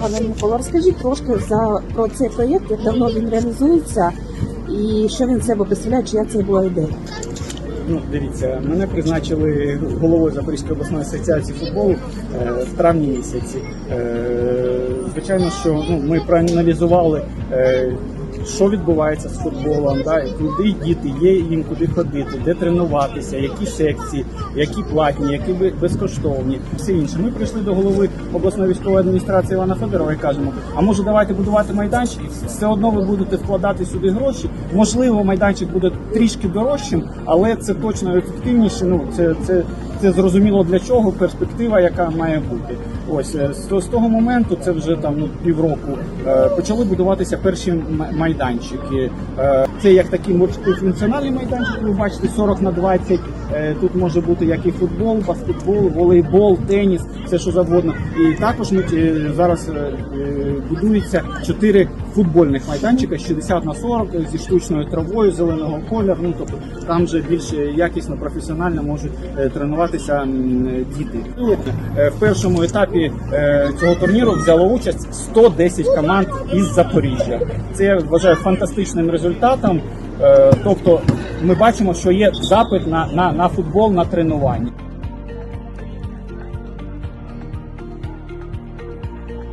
Пане Микола, розкажіть трошки за про цей проєкт, як давно він реалізується і що він себе представляє, як це була ідея. Ну, дивіться, мене призначили головою Запорізької обласної асоціації футболу е, в травні місяці. Е, звичайно, що ну, ми проаналізували, е, що відбувається з футболом, да, куди діти є їм куди ходити, де тренуватися, які секції, які платні, які безкоштовні, все інше. Ми прийшли до голови обласної військової адміністрації Івана Федорова і кажемо: а може давайте будувати майданчик, все одно ви будете вкладати сюди гроші. Можливо, майданчик буде трішки дорожчим, але це точно ефективніше. Ну це, це, це зрозуміло для чого. Перспектива, яка має бути. Ось е, з, того моменту, це вже там ну півроку. е, Почали будуватися перші майданчики. Е, Це як такий мультифункціональний майданчик. Ви бачите, 40 на 20. Е, Тут може бути як і футбол, баскетбол, волейбол, теніс, все що завгодно. І також ми зараз будується чотири футбольних майданчика 60 на 40 зі штучною травою зеленого кольору. Ну тобто там вже більш якісно, професіонально можуть е, тренуватися діти. Е, В першому етапі е, цього турніру взяло участь 110 команд із Запоріжжя. Це я вважаю фантастичним результатом. Е, Тобто, ми бачимо, що є запит на, на, на футбол на тренування.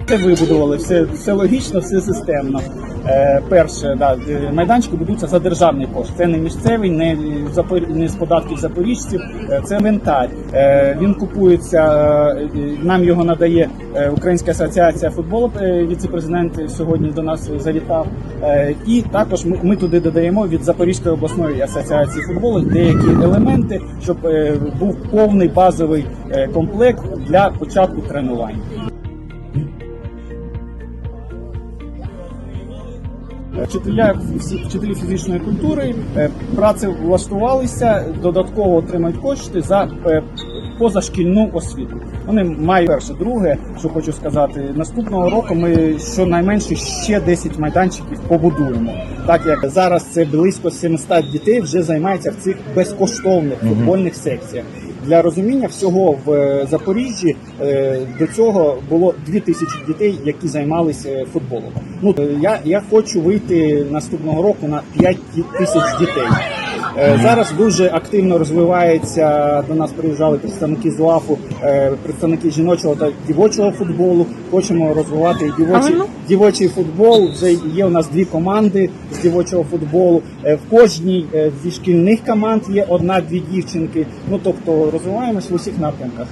Це вибудували, все, все логічно, все системно. Е, перше, да, е, майданчики будуються за державний кошт. Це не місцевий, не, не з податків запоріжців, е, це інвентар. Е, він купується, е, нам його надає Українська асоціація футболу. Віце-президент сьогодні до нас завітав. Е, і також ми, ми туди додаємо від Запорізької обласної асоціації футболу деякі елементи, щоб був повний базовий комплект для початку тренувань. Вчителя вчителі фізичної культури е, працевлаштувалися, додатково отримають кошти за е, позашкільну освіту. Вони мають перше, друге, що хочу сказати, наступного року ми щонайменше ще 10 майданчиків побудуємо. Так як зараз це близько 700 дітей вже займаються в цих безкоштовних футбольних секціях. Для розуміння всього в е, Запоріжжі е, до цього було 2000 дітей, які займалися е, футболом. Ну я, я хочу вийти наступного року на 5 тисяч дітей. Е, Зараз дуже активно розвивається. До нас приїжджали представники з ЛАФу, представники жіночого та дівочого футболу. Хочемо розвивати і дівочий, дівочий футбол. Вже є у нас дві команди з дівочого футболу. Е, В кожній е, зі шкільних команд є одна-дві дівчинки. Ну тобто розвиваємось в усіх напрямках.